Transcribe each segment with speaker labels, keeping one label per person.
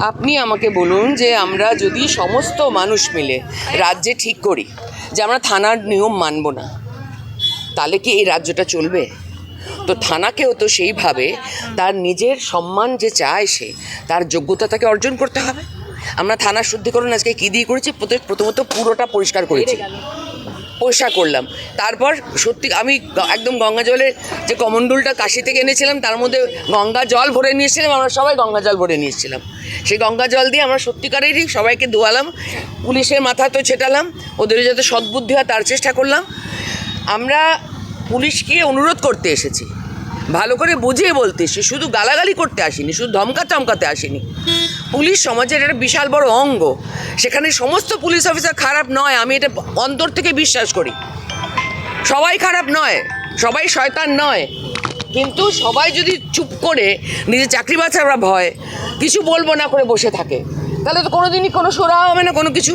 Speaker 1: আপনি আমাকে বলুন যে আমরা যদি সমস্ত মানুষ মিলে রাজ্যে ঠিক করি, যে আমরা থানার নিয়ম মানব না, তাহলে কি এই রাজ্যটা চলবে? তো থানাকেও তো সেইভাবে তার নিজের সম্মান যে চায় সে, তার যোগ্যতা তাকে অর্জন করতে হবে। আমরা থানার শুদ্ধিকরণ আজকে কী দিয়ে করেছি? প্রথমে- প্রথমত পুরোটা পরিষ্কার করেছি। পরিষ্কার করলাম। তারপর সত্যি আমি একদম গঙ্গা জলের যে কমণ্ডলটা কাশি থেকে এনেছিলাম, তার মধ্যে গঙ্গা জল ভরে নিয়েছিলাম আমরা সবাই গঙ্গা জল ভরে নিয়েছিলাম সেই গঙ্গা জল দিয়ে আমরা সত্যিকারেরই সবাইকে ধোয়ালাম পুলিশের মাথা তো ছেটালাম, ওদের যাতে সদ্বুদ্ধি হয় তার চেষ্টা করলাম। আমরা পুলিশকে অনুরোধ করতে এসেছি, ভালো করে বুঝিয়ে বলতে এসেছি, শুধু গালাগালি করতে আসিনি, শুধু ধমকা চমকাতে আসিনি। পুলিশ সমাজের একটা বিশাল বড় অঙ্গ। সেখানে সমস্ত পুলিশ অফিসার খারাপ নয়, আমি এটা অন্তর থেকে বিশ্বাস করি। সবাই খারাপ নয়, সবাই শয়তান নয়। কিন্তু সবাই যদি চুপ করে নিজের চাকরি বাঁচার ভয়, কিছু বলব না করে বসে থাকে। তাহলে তো কোনো দিনই কোনো সোরা হবে না, কোনো কিছু।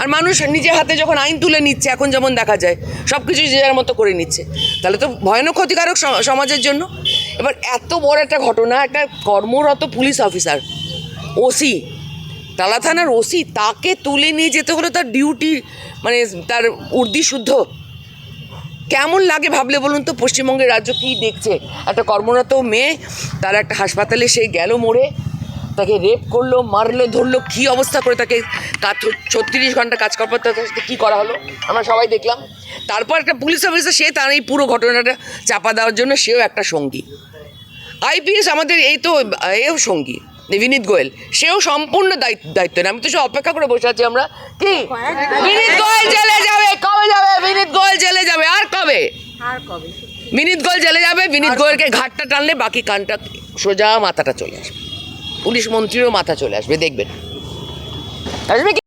Speaker 1: আর মানুষ নিজের হাতে যখন আইন তুলে নিচ্ছে, এখন যেমন দেখা যায় সব কিছু যে যার মতো করে নিচ্ছে। তাহলে তো ভয়ানক ক্ষতিকারক সমাজের জন্য। এবার এত বড় একটা ঘটনা, একটা কর্মরত পুলিশ অফিসার ওসি টালা থানার ওসি তাকে তুলে নিয়ে যেতে হলো তার ডিউটি মানে তার উর্দি শুদ্ধ। কেমন লাগে ভাবলে বলুন তো? পশ্চিমবঙ্গের রাজ্য কী দেখছে? একটা কর্মরত মেয়ে, তার একটা হাসপাতালে সে গেল মোড়ে তাকে রেপ করল, মারলো, ধরলো, কী অবস্থা করে তাকে ছত্রিশ ঘণ্টা কাজ করার তার সাথে কী করা হলো? আমরা সবাই দেখলাম। তারপর একটা পুলিশ অফিসার, সে তার এই পুরো ঘটনাটা চাপা দেওয়ার জন্য সেও একটা সঙ্গী। আইপিএস আমাদের এই তো এও সঙ্গী বিনীত গোয়েল। সেও সম্পূর্ণ দায়িত্ব দায়িত্ব নেই আমি তো সে অপেক্ষা করে বসে আছি আমরা। কি? বিনীত গোয়েল জেলে যাবে। কবে যাবে? বিনীত গোয়েল জেলে যাবে। আর কবে?
Speaker 2: আর কবে?
Speaker 1: বিনীত গোয়েল জেলে যাবে। বিনীত গোয়েলকে ঘাটটা টানলে বাকি কানটা সোজা মাথাটা চলে আসবে। পুলিশ মন্ত্রীরও মাথা চলে আসবে। দেখবেন। আসবে